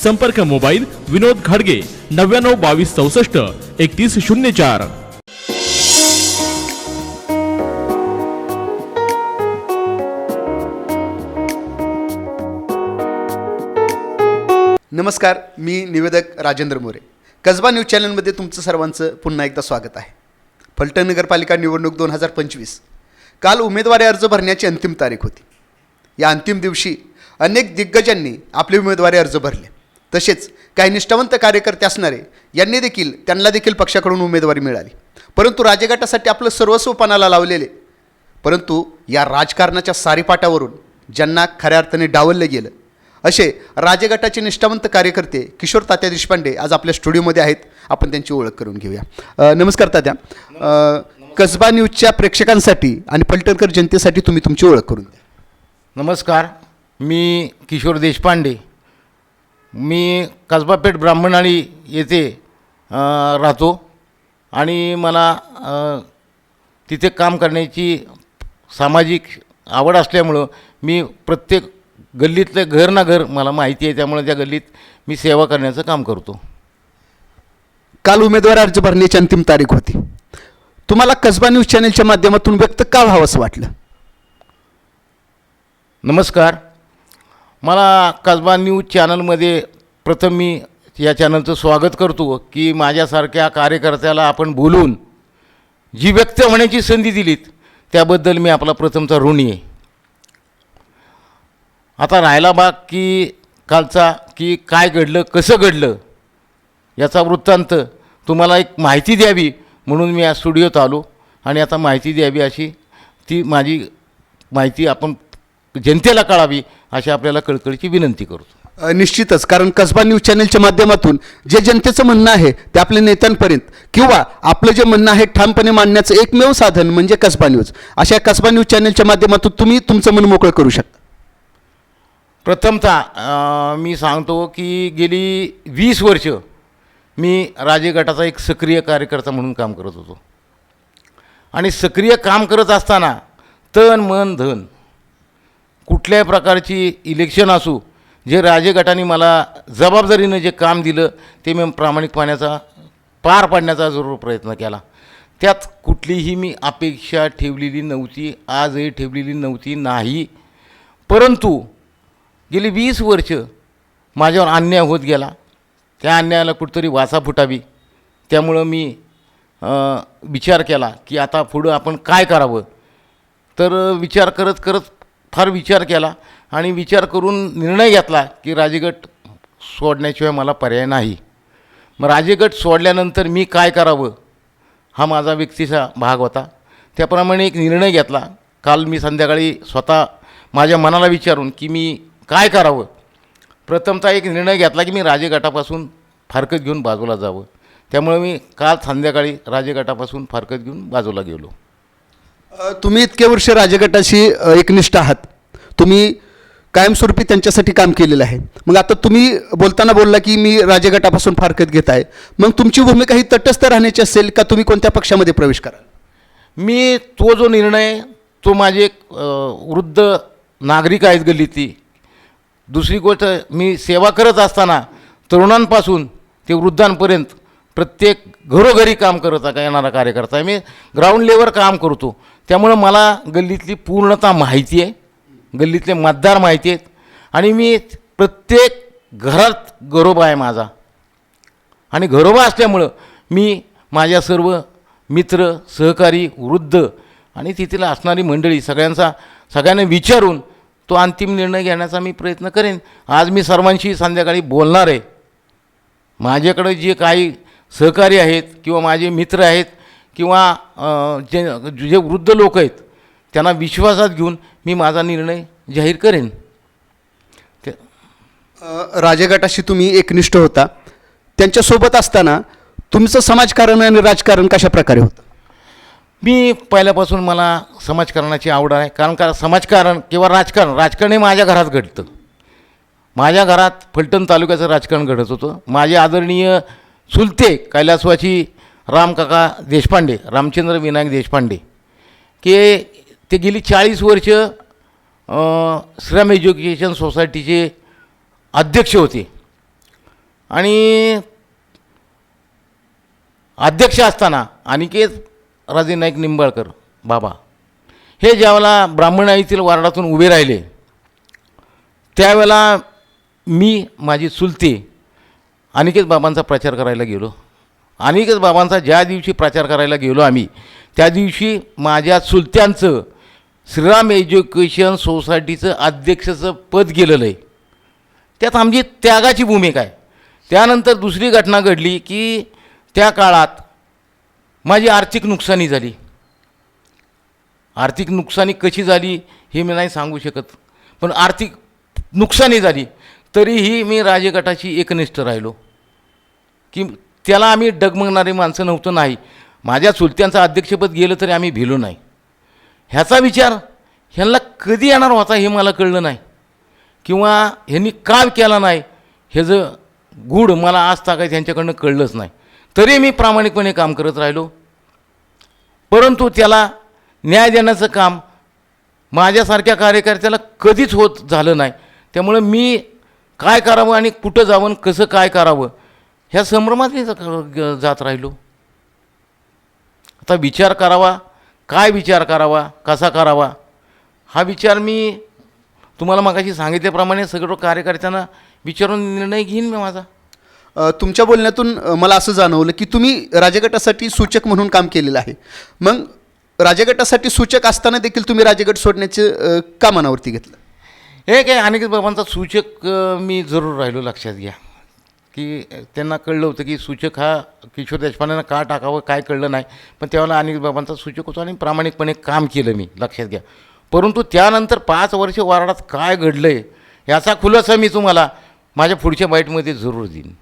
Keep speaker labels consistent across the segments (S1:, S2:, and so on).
S1: संपर्क मोबाईल विनोद घाडगे नव्याण्णव बावीस चौसष्ट एकतीस शून्य चार.
S2: नमस्कार मी निवेदक राजेंद्र मोरे. कसबा न्यूज चॅनलमध्ये तुमचं सर्वांचं पुन्हा एकदा स्वागत आहे. फलटण नगरपालिका निवडणूक दोन हजार पंचवीस. काल उमेदवारी अर्ज भरण्याची अंतिम तारीख होती. या अंतिम दिवशी अनेक दिग्गजांनी आपले उमेदवारी अर्ज भरले. तसेच काही निष्ठावंत कार्यकर्ते असणारे यांनी देखील त्यांना देखील पक्षाकडून उमेदवारी मिळाली. परंतु राजगटासाठी आपलं सर्वस्व पणाला लावलेले. परंतु या राजकारणाच्या सारीपाटावरून ज्यांना खऱ्या अर्थाने डावललं गेलं असे राजगटाचे निष्ठावंत कार्यकर्ते किशोर तात्या देशपांडे आज आपल्या स्टुडिओमध्ये आहेत. आपण त्यांची ओळख करून घेऊया. नमस्कार तात्या. कसबा न्यूजच्या प्रेक्षकांसाठी आणि पलटणकर जनतेसाठी तुम्ही तुमची ओळख करून द्या.
S3: नमस्कार. मी किशोर देशपांडे. मी कसबापेठ ब्राह्मणाळी येथे राहतो. आणि मला तिथे काम करण्याची सामाजिक आवड असल्यामुळं मी प्रत्येक गल्लीतलं घर ना घर मला माहिती आहे त्यामुळे त्या गल्लीत मी सेवा करण्याचं काम करतो.
S2: काल उमेदवार अर्ज भरण्याची अंतिम तारीख होती. तुम्हाला कसबा न्यूज चॅनलच्या माध्यमातून व्यक्त का व्हावं असं वाटलं?
S3: नमस्कार. मला कसबा न्यूज चॅनलमध्ये प्रथम मी या चॅनलचं स्वागत करतो की माझ्यासारख्या कार्यकर्त्याला आपण बोलून जी व्यक्त होण्याची संधी दिलीत त्याबद्दल मी आपला प्रथमचा ऋणी आहे. आता राहिला भाग की कालचा की काय घडलं कसं घडलं याचा वृत्तांत तुम्हाला एक माहिती द्यावी म्हणून मी या स्टुडिओत आलो. आणि आता माहिती द्यावी अशी ती माझी माहिती आपण जनतेला कळावी अशी आपल्याला कळकळीची विनंती करतो.
S2: निश्चितच. कारण कसबा न्यूज चॅनलच्या माध्यमातून जे जनतेचं म्हणणं आहे ते आपल्या नेत्यांपर्यंत किंवा आपलं जे म्हणणं आहे ठामपणे मांडण्याचं एकमेव साधन म्हणजे कसबा न्यूज. अशा कसबा न्यूज चॅनलच्या माध्यमातून तुम्ही तुमचं मन मोकळं करू शकता.
S3: प्रथमतः मी सांगतो की गेली वीस वर्ष मी राजे गटाचा एक सक्रिय कार्यकर्ता म्हणून काम करत होतो. आणि सक्रिय काम करत असताना तन मन धन कुठल्याही प्रकारची इलेक्शन असू जे राजे गटाने मला जबाबदारीनं जे काम दिलं ते मी प्रामाणिकपणाचा पार पाडण्याचा जरूर प्रयत्न केला. त्यात कुठलीही मी अपेक्षा ठेवलेली नव्हती आजही ठेवलेली नव्हती नाही. परंतु गेली वीस वर्ष माझ्यावर अन्याय होत गेला. त्या अन्यायाला कुठंतरी वाचा फुटावी. त्यामुळं मी विचार केला की आता पुढं आपण काय करावं? तर विचार करत करत फार विचार केला आणि विचार करून निर्णय घेतला की राजगट सोडण्याशिवाय मला पर्याय नाही. मग राजेगट सोडल्यानंतर मी काय करावं? हा माझा व्यक्तीचा भाग होता. त्याप्रमाणे एक निर्णय घेतला. काल मी संध्याकाळी स्वतः माझ्या मनाला विचारून की मी काय करावं? प्रथमतः एक निर्णय घेतला की मी राजगटापासून फारकत घेऊन बाजूला जावं. त्यामुळे मी काल संध्याकाळी राजगटापासून फारकत घेऊन बाजूला गेलो.
S2: तुम्ही इतके वर्ष राजगटाशी एकनिष्ठ आहात. तुम्ही कायमस्वरूपी त्यांच्यासाठी काम केलेलं आहे. मग आता तुम्ही बोलताना बोलला की मी राजगटापासून फारकत घेत आहे. मग तुमची भूमिका ही तटस्थ राहण्याची असेल का तुम्ही कोणत्या पक्षामध्ये प्रवेश कराल?
S3: मी तो जो निर्णय तो माझे एक वृद्ध नागरिक आहेत गल्लीतली. दुसरी गोष्ट मी सेवा करत असताना तरुणांपासून ते वृद्धांपर्यंत प्रत्येक घरोघरी काम करत येणारा कार्यकर्ता. आहे मी ग्राउंड लेवर काम करतो. त्यामुळं मला गल्लीतली पूर्णता माहिती आहे. गल्लीतले मतदार माहिती आहेत. आणि मी प्रत्येक घरात गरोबा आहे माझा. आणि घरोबा असल्यामुळं मी माझ्या सर्व मित्र सहकारी वृद्ध आणि तिथील असणारी मंडळी सगळ्यांचा सगळ्यांना विचारून तो अंतिम निर्णय घेण्याचा मी प्रयत्न करेन. आज मी सर्वांशी संध्याकाळी बोलणार आहे. माझ्याकडे जे काही सहकारी आहेत किंवा माझे मित्र आहेत किंवा जे जे वृद्ध लोक आहेत त्यांना विश्वासात घेऊन मी माझा निर्णय जाहीर करेन.
S2: राजगटाशी तुम्ही एकनिष्ठ होता. त्यांच्यासोबत असताना तुमचं समाजकारण आणि राजकारण कशा प्रकारे होतं?
S3: मी पहिल्यापासून मला समाजकारणाची आवड आहे. कारण का समाजकारण किंवा राजकारण राजकारण हे माझ्या घरात घडतं. माझ्या घरात फलटण तालुक्याचं राजकारण घडत होतं. माझे आदरणीय चुलते कैलासवाची रामकाका देशपांडे रामचंद्र विनायक देशपांडे की ते गेली चाळीस वर्ष श्रम एज्युकेशन सोसायटीचे अध्यक्ष होते. आणि अध्यक्ष असताना अनिकेत राजे नाईक निंबाळकर बाबा हे ज्यावेळेला ब्राह्मणाईतील वार्डातून उभे राहिले त्यावेळेला मी माझी चुलते अनिकेत बाबांचा प्रचार करायला गेलो. अनेकच बाबांचा ज्या दिवशी प्रचार करायला गेलो आम्ही त्या दिवशी माझ्या चुलत्यांचं श्रीराम एज्युकेशन सोसायटीचं अध्यक्षाचं पद गेलेलं आहे. त्यात आमची त्यागाची भूमिका आहे. त्यानंतर दुसरी घटना घडली की त्या काळात माझी आर्थिक नुकसानी झाली. आर्थिक नुकसानी कशी झाली हे मी नाही सांगू शकत पण आर्थिक नुकसानी झाली. तरीही मी राजगटाशी एकनिष्ठ राहिलो. की त्याला आम्ही डगमगणारी माणसं नव्हतं नाही. माझ्या चुलत्यांचं अध्यक्षपद गेलं तरी आम्ही भिलो नाही. ह्याचा विचार ह्यांना कधी येणार होता हे मला कळलं नाही. किंवा ह्यांनी का केला नाही ह्याचं गूढ मला आज ताकाय त्यांच्याकडनं कळलंच नाही. तरी मी प्रामाणिकपणे काम करत राहिलो. परंतु त्याला न्याय देण्याचं काम माझ्यासारख्या कार्यकर्त्याला कधीच होत झालं नाही. त्यामुळं मी काय करावं आणि कुठं जावं कसं काय करावं ह्या संभ्रमात मी जात राहिलो. आता विचार करावा. काय विचार करावा? कसा करावा? हा विचार मी तुम्हाला मगाशी सांगितल्याप्रमाणे सगळं कार्यकर्त्यांना विचारून निर्णय घेईन मी माझा.
S2: तुमच्या बोलण्यातून मला असं जाणवलं की तुम्ही राजगटासाठी सूचक म्हणून काम केलेलं आहे. मग राजगटासाठी सूचक असताना देखील तुम्ही राजगट सोडण्याचं का मनावरती घेतलं?
S3: हे काय अनेक बाबांचा सूचक मी जरूर राहिलो लक्षात घ्या. की त्यांना कळलं होतं की सूचक हा किशोर देशपांडेंना का टाकावं काय कळलं नाही. पण त्यावेळेला अनिल बाबांचा सूचक होतो आणि प्रामाणिकपणे काम केलं मी लक्षात घ्या. परंतु त्यानंतर पाच वर्ष वाराडात काय घडलं आहे याचा खुलासा मी तुम्हाला माझ्या पुढच्या बाईटमध्ये जरूर देईन.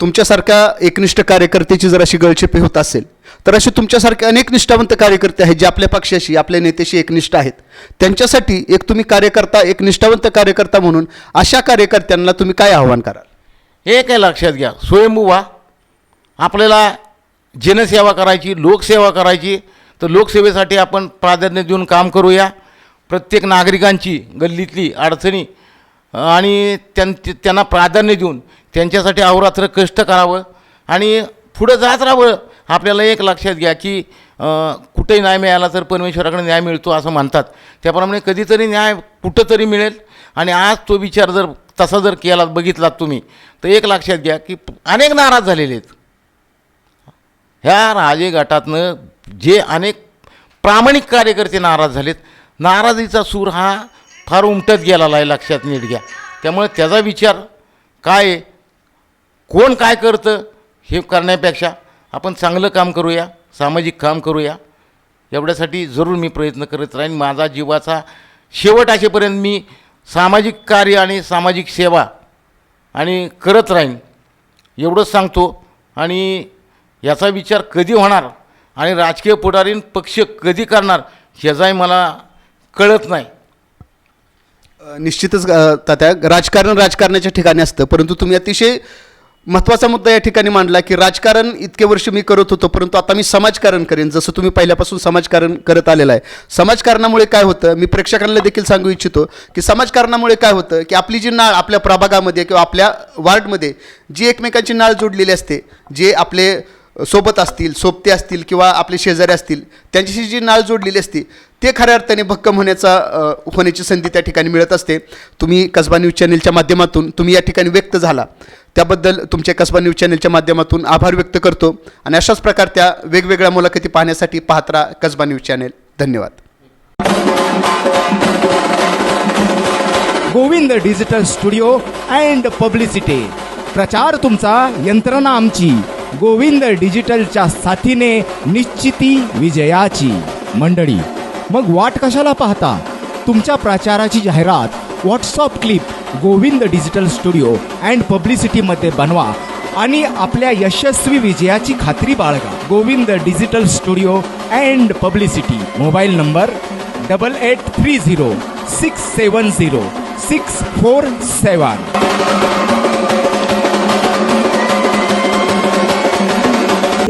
S2: तुमच्यासारख्या एकनिष्ठ कार्यकर्त्याची जर अशी गळचेपी होत असेल तर असे तुमच्यासारखे अनेक निष्ठावंत कार्यकर्ते आहेत जे आपल्या पक्षाशी आपल्या नेत्याशी एकनिष्ठ आहेत. त्यांच्यासाठी एक तुम्ही कार्यकर्ता एक निष्ठावंत कार्यकर्ता म्हणून अशा कार्यकर्त्यांना तुम्ही काय आव्हान कराल?
S3: हे काय लक्षात घ्या. स्वयंभू व्हा. आपल्याला जनसेवा करायची लोकसेवा करायची तर लोकसेवेसाठी आपण प्राधान्य देऊन काम करूया. प्रत्येक नागरिकांची गल्लीतली अडचणी आणि त्यां त्यांना प्राधान्य देऊन त्यांच्यासाठी अहोरात्र कष्ट करावं. आणि पुढं जात राहावं. आपल्याला एक लक्षात घ्या की कुठेही न्याय मिळाला तर परमेश्वराकडे न्याय मिळतो असं म्हणतात. त्याप्रमाणे कधीतरी न्याय कुठंतरी मिळेल. आणि आज तो विचार जर तसा जर केला बघितलात तुम्ही तर एक लक्षात घ्या की अनेक नाराज झालेले आहेत. ह्या राजे गटातनं जे अनेक प्रामाणिक कार्यकर्ते नाराज झालेत नाराजीचा सूर हा फार उमटत गेलेला आहे लक्षात नीट घ्या. त्यामुळे त्याचा विचार काय आहे? कोण काय करतं हे करण्यापेक्षा आपण चांगलं काम करूया सामाजिक काम करूया. एवढ्यासाठी जरूर मी प्रयत्न करत राहीन. माझा जीवाचा शेवट असेपर्यंत मी सामाजिक कार्य आणि सामाजिक सेवा आणि करत राहीन एवढंच सांगतो. आणि याचा विचार कधी होणार आणि राजकीय पुढारीन पक्ष कधी करणार ह्याचाही मला कळत नाही.
S2: निश्चितच तात्या राजकारण राजकारणाच्या ठिकाणी असतं परंतु तुम्ही अतिशय महत्त्वाचा मुद्दा या ठिकाणी मांडला की राजकारण इतके वर्ष मी करत होतो परंतु आता मी समाजकारण करेन जसं तुम्ही पहिल्यापासून समाजकारण करत आलेलं आहे. समाजकारणामुळे काय होतं मी प्रेक्षकांना देखील सांगू इच्छितो की समाजकारणामुळे काय होतं की आपली जी नाळ आपल्या प्रभागामध्ये किंवा आपल्या वार्डमध्ये जी एकमेकांची नाळ जोडलेली असते जे आपले सोबत असतील सोबते असतील किंवा आपले शेजारी असतील त्यांच्याशी जी नाळ जोडलेली असते ते खऱ्या अर्थाने भक्कम होण्याचा होण्याची संधी त्या ठिकाणी मिळत असते. तुम्ही कसबा न्यूज चॅनेलच्या माध्यमातून तुम्ही या ठिकाणी व्यक्त झाला. त्याबद्दल तुमच्या कसबा न्यूज चॅनेलच्या माध्यमातून आभार व्यक्त करतो आणि अशाच प्रकारच्या वेगवेगळ्या मुलाखती पाहण्यासाठी पाहत राहा कसबा न्यूज चॅनेल. धन्यवाद.
S4: Govind digital studio and publicity. प्रचार तुमचा यंत्रणा आमची. गोविंद डिजिटलच्या साथीने निश्चिती विजयाची. मंडळी मग वाट कशाला पाहता? तुमच्या प्रचाराची जाहिरात WhatsApp clip Govind digital studio and पब्लिसिटीमध्ये बनवा आणि आपल्या यशस्वी विजयाची खात्री बाळगा. Govind digital studio and publicity mobile number double eight three zero six seven zero six four seven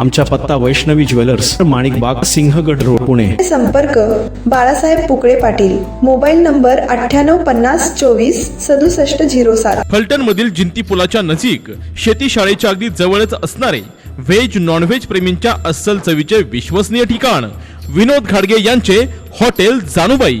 S5: आमचा पत्ता वैष्णवी ज्वेलर्स माणिक बाग सिंहगड रोड पुणे.
S6: संपर्क बाळासाहेब पुकळे पाटील. मोबाईल नंबर अठ्ठ्याण्णव पन्नास चोवीस सदुसष्ट झिरो सात.
S1: फलटण मधील जिंती पुलाच्या नजीक शेती शाळेच्या अगदी जवळच असणारे व्हेज नॉन व्हेज प्रेमींच्या अस्सल चवीचे विश्वसनीय ठिकाण. विनोद घाडगे यांचे हॉटेल जानुबाई.